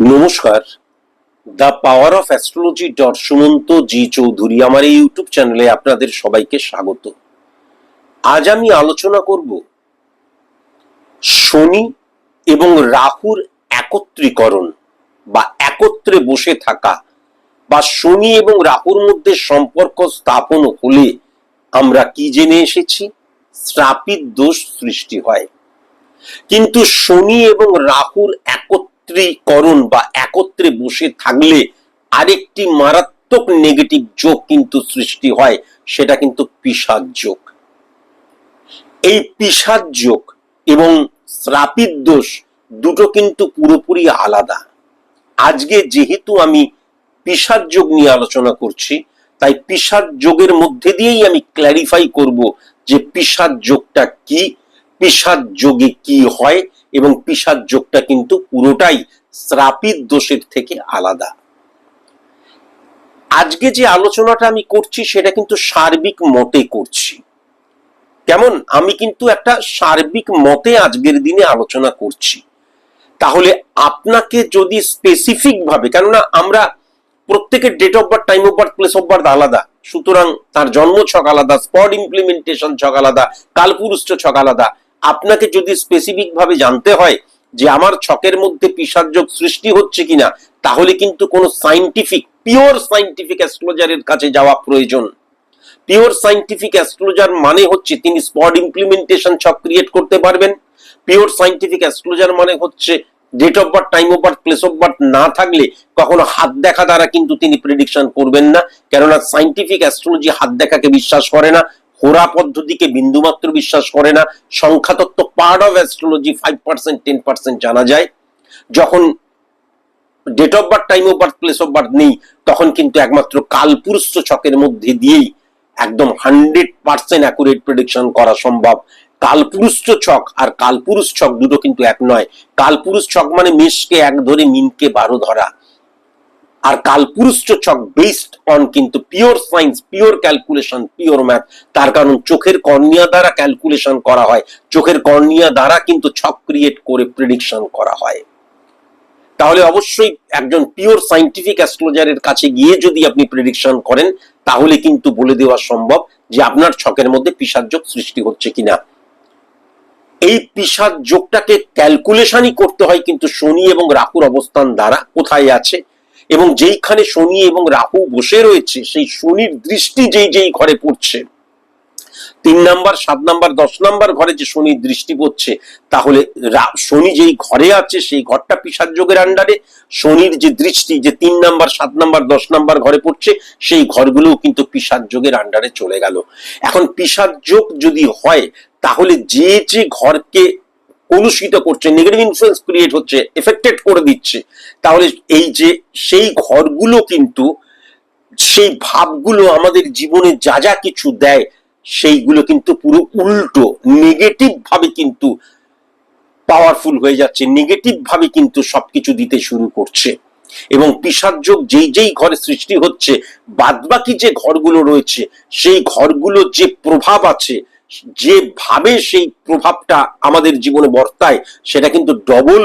নমস্কার। The power of astrology dot Sumanta G Chowdhury আমার এই ইউটিউব চ্যানেলে আপনাদের সবাইকে স্বাগত। আজ আমি আলোচনা করব শনি এবং রাহুর একত্রীকরণ বা একত্রে বসে থাকা বা শনি এবং রাহুর মধ্যে সম্পর্ক স্থাপন হলে আমরা কি জেনে এসেছি? শ্রাপিত দোষ সৃষ্টি হয়। কিন্তু শনি এবং রাহুর একত্রীকরণ বা একত্রে বসে থাকলে আরেকটি মারাত্মক নেগেটিভ যোগ কিন্তু সৃষ্টি হয়, সেটা কিন্তু পিসাদ যোগ। এই পিসাদ যোগ এবং শ্রাপিত দোষ দুটো কিন্তু পুরোপুরি আলাদা। আজকে যেহেতু আমি পিসাদ যোগ নিয়ে আলোচনা করছি, তাই পিসাদ যোগের মধ্যে দিয়েই আমি ক্ল্যারিফাই করব যে পিসাদ যোগটা কি পিসাদ যোগে কি হয় এবং পিসাদ যোগটা কিন্তু পুরোটাই শ্রাপিত দোষের থেকে আলাদা। আজকে যে আলোচনাটা আমি করছি, সেটা কিন্তু সার্বিক মতে করছি। কেমন? আমি কিন্তু একটা সার্বিক মতে আজকের দিনে আলোচনা করছি। তাহলে আপনাকে যদি স্পেসিফিক ভাবে, কেননা আমরা প্রত্যেকের date of birth time of birth place of birth আলাদা। সুতরাং তার জন্ম ছক আলাদা স্পট ইমপ্লিমেন্টেশন ছক আলাদা, কালপুরুষ ছক আলাদা। আপনাকে যদি স্পেসিফিক ভাবে জানতে হয় যে আমার ছকের মধ্যে পিসার যোগ সৃষ্টি হচ্ছে কিনা, তাহলে কিন্তু কোনো সাইন্টিফিক পিওর সাইন্টিফিক অ্যাস্ট্রোলজারের কাছে যাওয়া প্রয়োজন। পিওর সাইন্টিফিক অ্যাস্ট্রোলজার মানে হচ্ছে তিনি স্পট ইমপ্লিমেন্টেশন ছক ক্রিয়েট করতে পারবেন। পিওর সাইন্টিফিক অ্যাস্ট্রোলজার মানে হচ্ছে date of birth time of birth place of birth না থাকলে কখনো হাত দেখা দ্বারা কিন্তু তিনি প্রেডিকশন করবেন না। কেননা সাইন্টিফিক অ্যাস্ট্রোলজি হাত দেখাকে বিশ্বাস করে না। হোরা পদ্ধতিকে বিন্দুমাত্র বিশ্বাস করে না। সংখ্যাতত্ত্ব part of astrology five percent ten percent জানা যায়। যখন date of birth time of birth place of birth নেই, তখন কিন্তু একমাত্র কালপুরুষ ছকের মধ্যে দিয়েই একদম হান্ড্রেড পার্সেন্ট অ্যাকুরেট প্রেডিকশন করা সম্ভব। কালপুরুষ ছক আর কালপুরুষ ছক দুটো কিন্তু এক নয়। কালপুরুষ ছক মানে মেষকে এক ধরে, মিনকে বারো ধরা। আর কালপুরুষ ছক বেসড অন কিন্তু pure science pure calculation pure math তার কারণ চোখের কর্নিয়া দ্বারা ক্যালকুলেশন করা হয়। চোখের কর্নিয়া দ্বারা কিন্তু ছক ক্রিয়েট করে প্রেডিকশন করা হয়। তাহলে অবশ্যই একজন পিওর সাইন্টিফিক অ্যাস্ট্রোলজারের কাছে গিয়ে যদি আপনি প্রেডিকশন করেন, তাহলে কিন্তু বলে দেওয়া সম্ভব যে আপনার ছকের মধ্যে পিসার যোগ সৃষ্টি হচ্ছে কিনা। এই পিসার যোগটাকে ক্যালকুলেশনই করতে হয় কিন্তু শনি এবং রাহুর অবস্থান দ্বারা কোথায় আছে? এবং যেইখানে শনি এবং রাহু বসে রয়েছে, সেই শনির দৃষ্টি যেই যেই ঘরে পড়ছে। তিন নাম্বার, সাত নাম্বার, দশ নাম্বার ঘরে যে শনির দৃষ্টি পড়ছে, তাহলে শনি যেই ঘরে আছে, সেই ঘরটা পিসার যোগের আন্ডারে শনির যে দৃষ্টি, যে তিন নাম্বার, সাত নাম্বার, দশ নাম্বার ঘরে পড়ছে, সেই ঘরগুলোও কিন্তু পিসার যোগের আন্ডারে চলে গেল। এখন পিসার যোগ যদি হয়, তাহলে যে যে ঘরকে কলুষিত করছে নেগেটিভ ইনফ্লুয়েন্স ক্রিয়েট হচ্ছে এফেক্টেড করে দিচ্ছে। তাহলে এই যে সেই ঘরগুলো কিন্তু, সেই ভাবগুলো আমাদের জীবনে যা যা কিছু দেয়, সেইগুলো কিন্তু পুরো উল্টো নেগেটিভ ভাবে কিন্তু পাওয়ারফুল হয়ে যাচ্ছে নেগেটিভ ভাবে কিন্তু সবকিছু দিতে শুরু করছে। এবং পিসারযোগ যেই যেই ঘরে সৃষ্টি হচ্ছে, বাদবাকি যে ঘরগুলো রয়েছে, সেই ঘরগুলো যে প্রভাব আছে যে ভাবে সেই প্রভাবটা আমাদের জীবনে বর্তায়, সেটা কিন্তু ডবল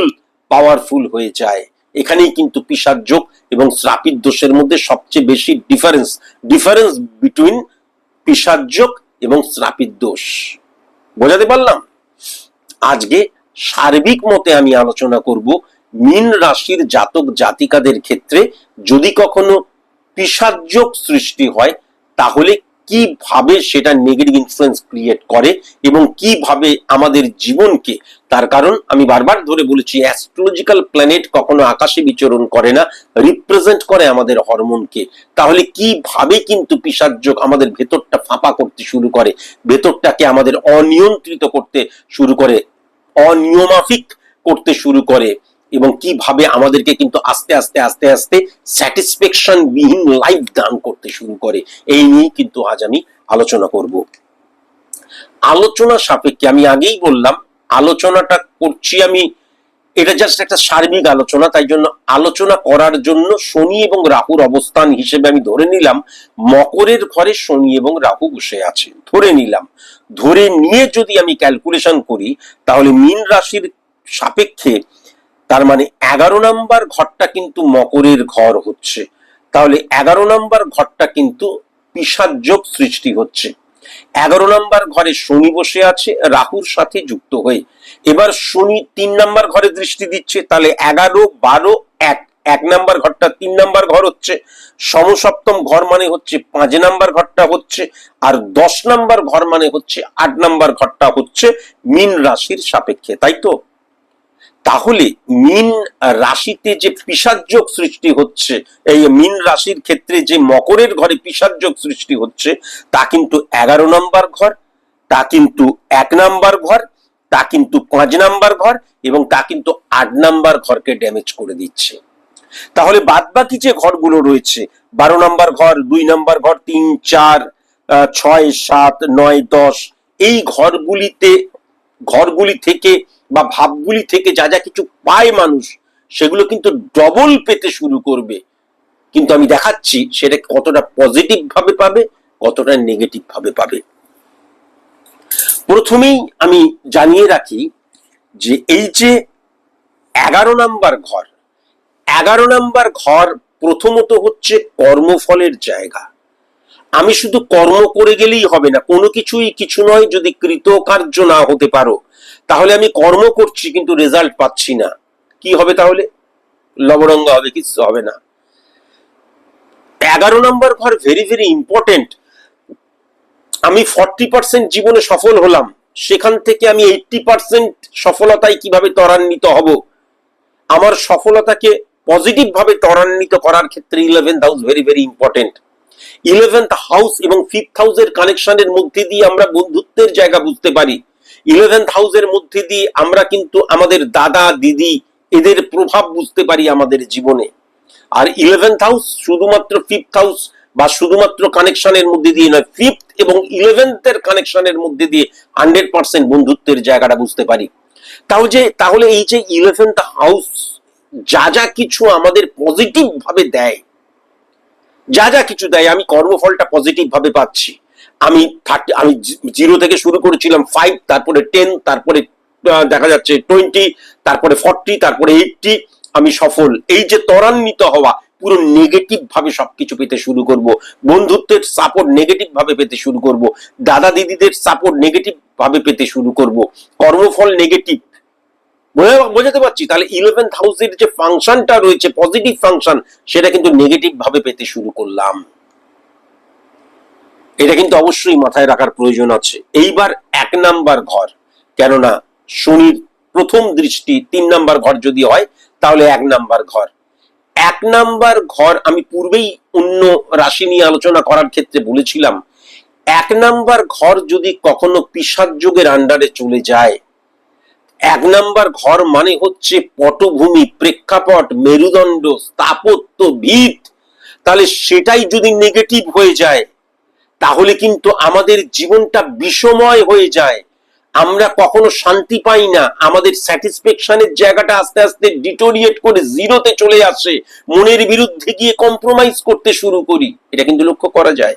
পাওয়ারফুল হয়ে যায়। এখানেই কিন্তু পিসার যোগ এবং শ্রাপিত দোষের মধ্যে সবচেয়ে বেশি ডিফারেন্স ডিফারেন্স বিটুইন পিসার যোগ এবং শ্রাপিত দোষ। বোঝাতে পারলাম? আজকে সার্বিক মতে আমি আলোচনা করব মীন রাশির জাতক জাতিকাদের ক্ষেত্রে যদি কখনো পিসাযোগ সৃষ্টি হয়, তাহলে কীভাবে সেটা নেগেটিভ ইনফ্লুয়েন্স ক্রিয়েট করে এবং কীভাবে আমাদের জীবনকে, তার কারণ আমি বারবার ধরে বলেছি অ্যাস্ট্রোলজিক্যাল প্ল্যানেট কখনো আকাশে বিচরণ করে না রিপ্রেজেন্ট করে আমাদের হরমোনকে। তাহলে কীভাবে কিন্তু পিসাযোগ আমাদের ভেতরটা ফাঁপা করতে শুরু করে, ভেতরটাকে আমাদের অনিয়ন্ত্রিত করতে শুরু করে, অনিয়মাফিক করতে শুরু করে। এবং কীভাবে আমাদেরকে কিন্তু আস্তে আস্তে আস্তে আস্তে স্যাটিসফ্যাকশন বিহীন লাইফ দান করতে শুরু করে। এই নিয়ে কিন্তু আজ আমি আলোচনা করব। আলোচনা সাপেক্ষে আমি আগেই বললাম, আলোচনাটা করছি আমি, এটা জাস্ট একটা সার্বিক আলোচনা, তাই জন্য আলোচনা করার জন্য শনি এবং রাহুর অবস্থান হিসেবে আমি ধরে নিলাম, মকরের ঘরে শনি এবং রাহু বসে আছে। ধরে নিলাম। ধরে নিয়ে যদি আমি ক্যালকুলেশন করি, তাহলে মীন রাশির সাপেক্ষে তার মানে এগারো নাম্বার ঘরটা কিন্তু মকরের ঘর হচ্ছে। তাহলে এগারো নাম্বার ঘরটা কিন্তু পিসার যোগ সৃষ্টি হচ্ছে। এগারো নাম্বার ঘরে শনি বসে আছে, রাহুর সাথে যুক্ত হয়ে। এবার শনি তিন নাম্বার ঘরে দৃষ্টি দিচ্ছে, তাহলে এগারো, বারো, এক। এক নাম্বার ঘরটা তিন নাম্বার ঘর হচ্ছে। সমসপ্তম ঘর মানে হচ্ছে পাঁচ নাম্বার ঘরটা হচ্ছে। আর দশ নাম্বার ঘর মানে হচ্ছে আট নাম্বার ঘরটা হচ্ছে মিন রাশির সাপেক্ষে, তাই তো? তাহলে মিন রাশিতে যে পিসার্যোগ সৃষ্টি হচ্ছে, এই মিন রাশির ক্ষেত্রে যে মকরের ঘরে পিসার্যোগ সৃষ্টি হচ্ছে, তা কিন্তু এগারো নম্বর ঘর, তা কিন্তু এক নাম্বার ঘর, তা কিন্তু পাঁচ নাম্বার ঘর এবং তা কিন্তু আট নাম্বার ঘরকে ড্যামেজ করে দিচ্ছে। তাহলে বাদ বাকি যে ঘরগুলো রয়েছে, বারো নাম্বার ঘর, দুই নাম্বার ঘর, তিন, চার ছয়, সাত, নয়, দশ, এই ঘরগুলিতে, ঘরগুলি থেকে বা ভাবগুলি থেকে যা যা কিছু পায় মানুষ, সেগুলো কিন্তু ডবল পেতে শুরু করবে। কিন্তু আমি দেখাচ্ছি সেটা কতটা পজিটিভ ভাবে পাবে, কতটা নেগেটিভ ভাবে পাবে। প্রথমেই আমি জানিয়ে রাখি যে এই যে এগারো নাম্বার ঘর, এগারো নাম্বার ঘর প্রথমত হচ্ছে কর্মফলের জায়গা। আমি শুধু কর্ম করে গেলেই হবে না, কোনো কিছুই কিছু নয় যদি কৃতকার্য না হতে পারো তাহলে আমি কর্ম করছি, কিন্তু রেজাল্ট পাচ্ছি না। কি হবে তাহলে? লবরঙ্গ হবে, কিছু হবে না। এগারো নম্বর ঘর ভেরি ভেরি ইম্পর্টেন্ট আমি ফর্টি পার্সেন্ট জীবনে সফল হলাম। সেখান থেকে আমি এইটটি পার্সেন্ট সফলতায় কীভাবে ত্বরান্বিত হব? আমার সফলতাকে পজিটিভ ভাবে ত্বরান্বিত করার ক্ষেত্রে eleventh house very very important eleventh house এবং ফিফথ হাউসের কানেকশনের মধ্যে দিয়ে আমরা বন্ধুত্বের জায়গা বুঝতে পারি। ইলেভেন্থ হাউসের মধ্যে দিয়ে আমরা কিন্তু আমাদের দাদা, দিদি, এদের প্রভাব বুঝতে পারি আমাদের জীবনে। আর ইলেভেন্থ হাউস শুধুমাত্র ফিফথ হাউস বা শুধুমাত্র কানেকশনের মধ্যে দিয়ে নয় ফিফথ এবং ইলেভেন্থের কানেকশনের মধ্যে দিয়ে হান্ড্রেড পার্সেন্ট বন্ধুত্বের জায়গাটা বুঝতে পারি। তাও যে, তাহলে এই যে ইলেভেন্থ হাউস যা যা কিছু আমাদের পজিটিভ ভাবে দেয়, যা যা কিছু দেয়, আমি কর্মফলটা পজিটিভ ভাবে পাচ্ছি। আমি থার্টি, আমি জিরো থেকে শুরু করেছিলাম ফাইভ তারপরে টেন তারপরে দেখা যাচ্ছে টোয়েন্টি তারপরে ফর্টি তারপরে এইটটি আমি সফল। এই যে ত্বরান্বিত হওয়া, পুরো নেগেটিভ ভাবে সবকিছু পেতে শুরু করব। বন্ধুত্বের সাপোর্ট নেগেটিভ ভাবে পেতে শুরু করব। দাদা দিদিদের সাপোর্ট নেগেটিভ ভাবে পেতে শুরু করব। কর্মফল নেগেটিভ বোঝাতে পারছি? তাহলে ইলেভেন্থ হাউসের যে ফাংশনটা রয়েছে পজিটিভ ফাংশন সেটা কিন্তু নেগেটিভ ভাবে পেতে শুরু করলাম। এটা কিন্তু অবশ্যই মাথায় রাখার প্রয়োজন আছে। এইবার এক নাম্বার ঘর, কেননা শনির প্রথম দৃষ্টি তিন নাম্বার ঘর যদি হয়, তাহলে এক নাম্বার ঘর। এক নাম্বার ঘর আমি পূর্বেই অন্য রাশি নিয়ে আলোচনা করার ক্ষেত্রে বলেছিলাম, এক নাম্বার ঘর যদি কখনো পিসার যুগের আন্ডারে চলে যায়, এক নাম্বার ঘর মানে হচ্ছে পটভূমি, প্রেক্ষাপট, মেরুদণ্ড, স্থাপত্য, ভিত। তাহলে সেটাই যদি নেগেটিভ হয়ে যায় তাহলে কিন্তু আমাদের জীবনটা বিষময় হয়ে যায়। আমরা কখনো শান্তি পাই না। আমাদের স্যাটিসফ্যাকশনের জায়গাটা আস্তে আস্তে ডিটোরিয়েট করে জিরোতে চলে আসে। মনের বিরুদ্ধে গিয়ে কম্প্রোমাইজ করতে শুরু করি। এটা কিন্তু লক্ষ্য করা যায়।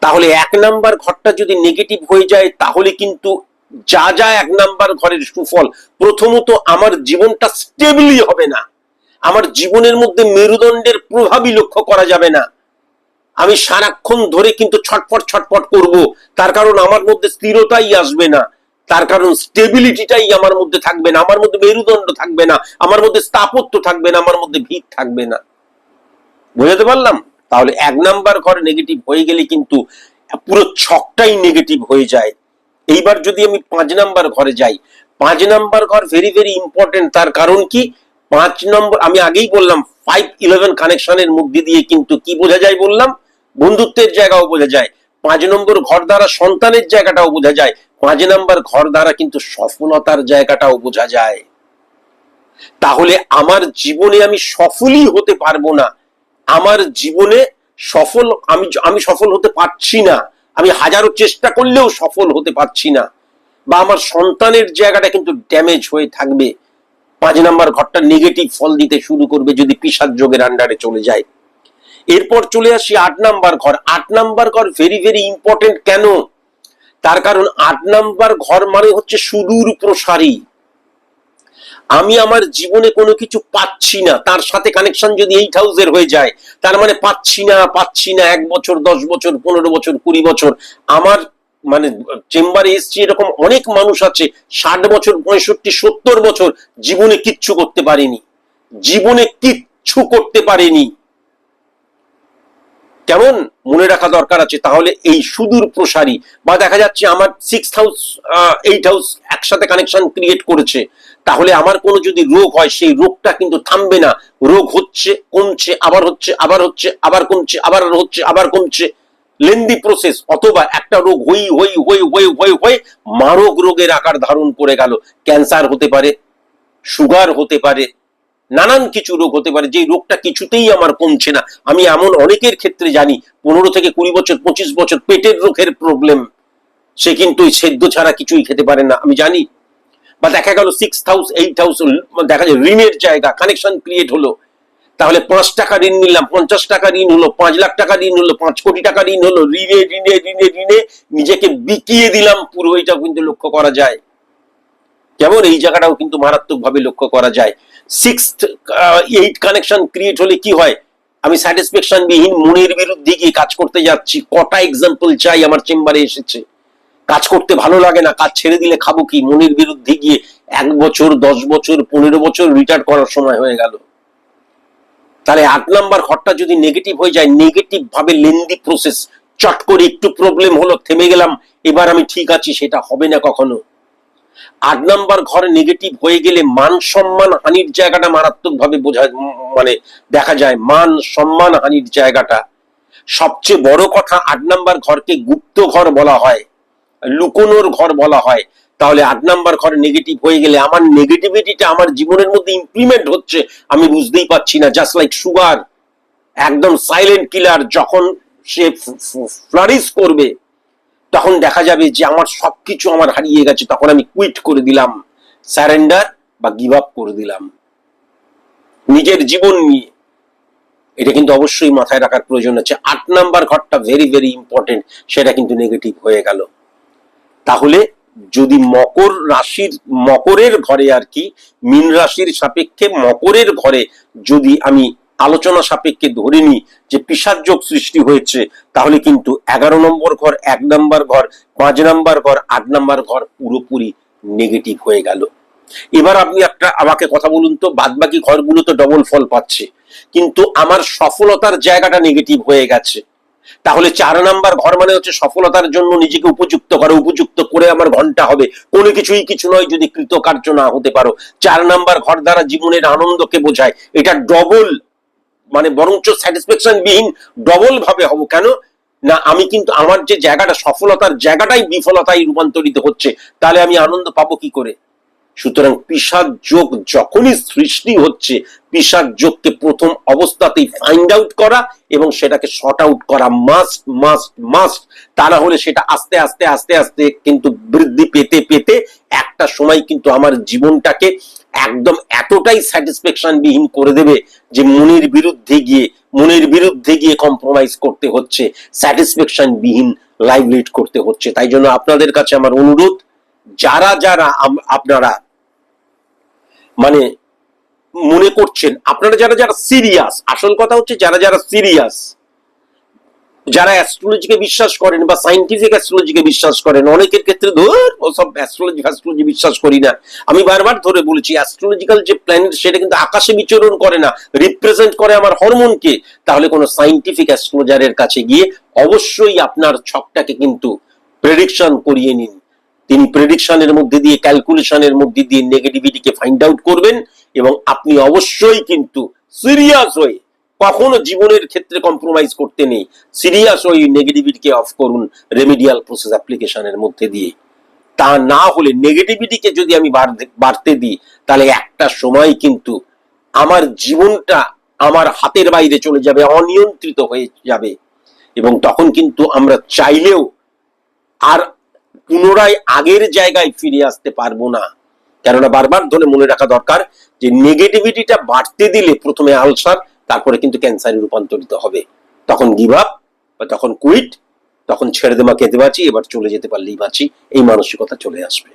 তাহলে এক নাম্বার ঘরটা যদি নেগেটিভ হয়ে যায়, তাহলে কিন্তু যা যা এক নাম্বার ঘরের সুফল, প্রথমত আমার জীবনটা স্টেবলি হবে না। আমার জীবনের মধ্যে মেরুদণ্ডের প্রভাবই লক্ষ্য করা যাবে না। আমি সারাক্ষণ ধরে কিন্তু ছটফট ছটফট করব। তার কারণ আমার মধ্যে স্থিরতাই আসবে না। তার কারণ স্টেবিলিটিটাই আমার মধ্যে থাকবে না। আমার মধ্যে মেরুদণ্ড থাকবে না। আমার মধ্যে স্থাপত্য থাকবে না। আমার মধ্যে ভিত থাকবে না। বুঝাতে পারলাম? তাহলে এক নাম্বার ঘর নেগেটিভ হয়ে গেলে কিন্তু পুরো ছকটাই নেগেটিভ হয়ে যায়। এইবার যদি আমি পাঁচ নাম্বার ঘরে যাই, পাঁচ নাম্বার ঘর ভেরি ভেরি ইম্পর্টেন্ট তার কারণ কি? পাঁচ নম্বর আমি আগেই বললাম ফাইভ ইলেভেন কানেকশনের মধ্যে দিয়ে কিন্তু কি বোঝা যায় বললাম? বন্ধুত্বের জায়গাও বোঝা যায়, পাঁচ নম্বর ঘর দ্বারা সন্তানের জায়গাটাও বোঝা যায়, পাঁচ নম্বর ঘর দ্বারা কিন্তু সফলতার জায়গাটাও বোঝা যায়। তাহলে আমার জীবনে আমি সফলই হতে পারব না, আমার জীবনে সফল, আমি আমি সফল হতে পারছি না, আমি হাজারো চেষ্টা করলেও সফল হতে পারছি না, বা আমার সন্তানের জায়গাটা কিন্তু ড্যামেজ হয়ে থাকবে, পাঁচ নাম্বার ঘরটা নেগেটিভ ফল দিতে শুরু করবে যদি পিসার যোগের আন্ডারে চলে যায়। এরপর চলে আসি আট নাম্বার ঘর। আট নাম্বার ঘর ভেরি ভেরি ইম্পর্টেন্ট কেন? তার কারণ আট নাম্বার ঘর মানে হচ্ছে সুদূর প্রসারী। আমি আমার জীবনে কোনো কিছু পাচ্ছি না, তার সাথে কানেকশন যদি এইট হাউসের হয়ে যায়, তার মানে পাচ্ছি না পাচ্ছি না, এক বছর, দশ বছর, পনেরো বছর, কুড়ি বছর। আমার মানে চেম্বারে এসছি এরকম অনেক মানুষ আছে, ষাট বছর, পঁয়ষট্টি, সত্তর বছর জীবনে কিচ্ছু করতে পারেনি। জীবনে কিচ্ছু করতে পারেনি। কেমন মনে রাখা দরকার আছে? তাহলে এই সুদূর প্রসারী, বা দেখা যাচ্ছে আমার সিক্স হাউস এইট হাউস একসাথে কানেকশন ক্রিয়েট করেছে, তাহলে আমার কোনো যদি রোগ হয়, সেই রোগটা কিন্তু থামবে না। রোগ হচ্ছে, কমছে, আবার হচ্ছে আবার হচ্ছে, আবার কমছে, আবার হচ্ছে, আবার কমছে। লেন্দি প্রসেস অথবা একটা রোগ হই হই হই হই হই হই, মারক রোগের আকার ধারণ করে গেল। ক্যান্সার হতে পারে সুগার হতে পারে নানান কিছু রোগ হতে পারে যে রোগটা কিছুতেই আমার কমছে না। আমি এমন অনেকের ক্ষেত্রে জানি, পনেরো থেকে কুড়ি বছর, পঁচিশ বছর পেটের রোগের প্রবলেম সে কিন্তু সেদ্ধ ছাড়া কিছুই খেতে পারে না। আমি জানি, বা দেখা গেল সিক্স হাউস এইট হাউস দেখা যায় ঋণের জায়গা কানেকশন ক্রিয়েট হলো, তাহলে পাঁচ টাকা ঋণ নিলাম, পঞ্চাশ টাকা ঋণ হলো, পাঁচ লাখ টাকা ঋণ হলো, পাঁচ কোটি টাকা ঋণ হলো, ঋণে ঋণে ঋণে ঋণে নিজেকে বিকিয়ে দিলাম পুরো, এটাও কিন্তু লক্ষ্য করা যায়। কেমন? এই জায়গাটাও কিন্তু মারাত্মকভাবে লক্ষ্য করা যায়। সিক্স এইট কানেকশন ক্রিয়েট হলে কি হয়? আমি স্যাটিসফ্যাকশন বিহীন মনের বিরুদ্ধে গিয়ে কাজ করতে যাচ্ছি। কটা এক্সাম্পল চাই আমার চেম্বারে এসেছে। কাজ করতে ভালো লাগে না, কাজ ছেড়ে দিলে খাব কি? মনের বিরুদ্ধে গিয়ে এক বছর, দশ বছর, পনেরো বছর রিটায়ার করার সময় হয়ে গেল। তাহলে আট নাম্বার ঘরটা যদি নেগেটিভ হয়ে যায় নেগেটিভ ভাবে লেন্দি প্রসেস চট করে একটু প্রবলেম হলো, থেমে গেলাম, এবার আমি ঠিক আছি, সেটা হবে না কখনো। আট নাম্বার ঘর নেগেটিভ হয়ে গেলে মান সম্মান হানির জায়গাটা মারাত্মক ভাবে বোঝা মানে দেখা যায়। মান সম্মান হানির জায়গাটা। সবচেয়ে বড় কথা আট নাম্বার ঘরকে গুপ্ত ঘর বলা হয়। লুকোনোর ঘর বলা হয়। তাহলে আট নাম্বার ঘরে নেগেটিভ হয়ে গেলে আমার নেগেটিভিটিটা আমার জীবনের মধ্যে ইমপ্লিমেন্ট হচ্ছে, আমি বুঝতেই পারছি না। জাস্ট লাইক সুগার একদম সাইলেন্ট কিলার যখন সে ফ্লারিশ করবে তখন দেখা যাবে যে আমার সবকিছু আমার হারিয়ে গেছে, তখন আমি কুইট করে দিলাম স্যারেন্ডার বা গিভ আপ করে দিলাম। নিজের জীবন নিয়ে। এটা কিন্তু অবশ্যই মাথায় রাখার প্রয়োজন আছে। আট নাম্বার ঘরটা ভেরি ভেরি ইম্পর্টেন্ট সেটা কিন্তু নেগেটিভ হয়ে গেল। তাহলে যদি মকর রাশির, মকরের ঘরে আর কি, মীন রাশির সাপেক্ষে মকরের ঘরে যদি আমি আলোচনা সাপেক্ষে ধরে নিই যে পিসার যোগ সৃষ্টি হয়েছে, তাহলে কিন্তু এগারো নম্বর ঘর, এক নম্বর ঘর, পাঁচ নম্বর ঘর, আট নম্বর ঘর পুরোপুরি নেগেটিভ হয়ে গেল। এবার আপনি একটা আমাকে কথা বলুন তো বাদ বাকি ঘরগুলো তো ডবল ফল পাচ্ছে। কিন্তু আমার সফলতার জায়গাটা নেগেটিভ হয়ে গেছে। তাহলে চার নাম্বার ঘর মানে হচ্ছে সফলতার জন্য নিজেকে উপযুক্ত করা, উপযুক্ত করে আমার ঘণ্টা হবে। কোনো কিছুই কিছু নয় যদি কৃতকার্য না হতে পারো। চার নাম্বার ঘর দ্বারা জীবনের আনন্দকে বোঝায়। এটা ডবল মানে বরঞ্চ স্যাটিসফ্যাকশন বিহীন ডবল ভাবে হব। কেন? না, আমি কিন্তু আমার যে জায়গাটা, সফলতার জায়গাটাই বিফলতায় রূপান্তরিত হচ্ছে, তাহলে আমি আনন্দ পাবো কি করে? সুতরাং পিসার যোগ যখনই সৃষ্টি হচ্ছে পিসার যোগকে প্রথম অবস্থাতেই ফাইন্ড আউট করা এবং সেটাকে শর্ট আউট করা মাস্ট মাস্ট মাস্ট তা না হলে সেটা আস্তে আস্তে আস্তে আস্তে কিন্তু বৃদ্ধি পেতে পেতে একটা সময় কিন্তু আমার জীবনটাকে একদম এতটাই স্যাটিসফ্যাকশন বিহীন করে দেবে যে মনের বিরুদ্ধে গিয়ে, মনের বিরুদ্ধে গিয়ে কম্প্রোমাইজ করতে হচ্ছে স্যাটিসফ্যাকশন বিহীন লাইভ লিড করতে হচ্ছে। তাই জন্য আপনাদের কাছে আমার অনুরোধ, যারা যারা আপনারা মানে মনে করছেন, আপনারা যারা যারা সিরিয়াস আসল কথা হচ্ছে যারা যারা সিরিয়াস যারা অ্যাস্ট্রোলজিকে বিশ্বাস করেন বা সাইন্টিফিক অ্যাস্ট্রোলজিকে বিশ্বাস করেন, অনেকের ক্ষেত্রে ধর সব অ্যাস্ট্রোলজি ফ্যাস্ট্রোলজি বিশ্বাস করি না। আমি বারবার ধরে বলেছি অ্যাস্ট্রোলজিক্যাল যে প্ল্যানেট সেটা কিন্তু আকাশে বিচরণ করে না রিপ্রেজেন্ট করে আমার হরমোনকে তাহলে কোনো সাইন্টিফিক অ্যাস্ট্রোলজারের কাছে গিয়ে অবশ্যই আপনার ছকটাকে কিন্তু প্রেডিকশন করিয়ে নিন। তিনি প্রেডিকশনের মধ্যে দিয়ে ক্যালকুলেশনের মধ্যে দিয়ে নেগেটিভিটিকে ফাইন্ড আউট করবেন এবং আপনি অবশ্যই কিন্তু সিরিয়াস হয়ে কখনো জীবনের ক্ষেত্রে কম্প্রোমাইজ করতে নেই। সিরিয়াস ওই নেগেটিভিটিকে অফ করুন রেমিডিয়াল প্রসেস অ্যাপ্লিকেশনের মধ্যে দিয়ে। তা না হলে নেগেটিভিটিকে যদি আমি বাড়তে- দিই, তাহলে একটা সময় কিন্তু আমার জীবনটা আমার হাতের বাইরে চলে যাবে, অনিয়ন্ত্রিত হয়ে যাবে। এবং তখন কিন্তু আমরা চাইলেও আর পুনরায় আগের জায়গায় ফিরে আসতে পারব না। কেননা বারবার ধরে মনে রাখা দরকার যে নেগেটিভিটিটা বাড়তে দিলে প্রথমে আলসার তারপরে কিন্তু ক্যান্সারে রূপান্তরিত হবে। তখন গিভ আপ বা তখন কুইট তখন ছেড়ে দেওয়া খেতে বাঁচি, এবার চলে যেতে পারলেই বাঁচি, এই মানসিকতা চলে আসবে।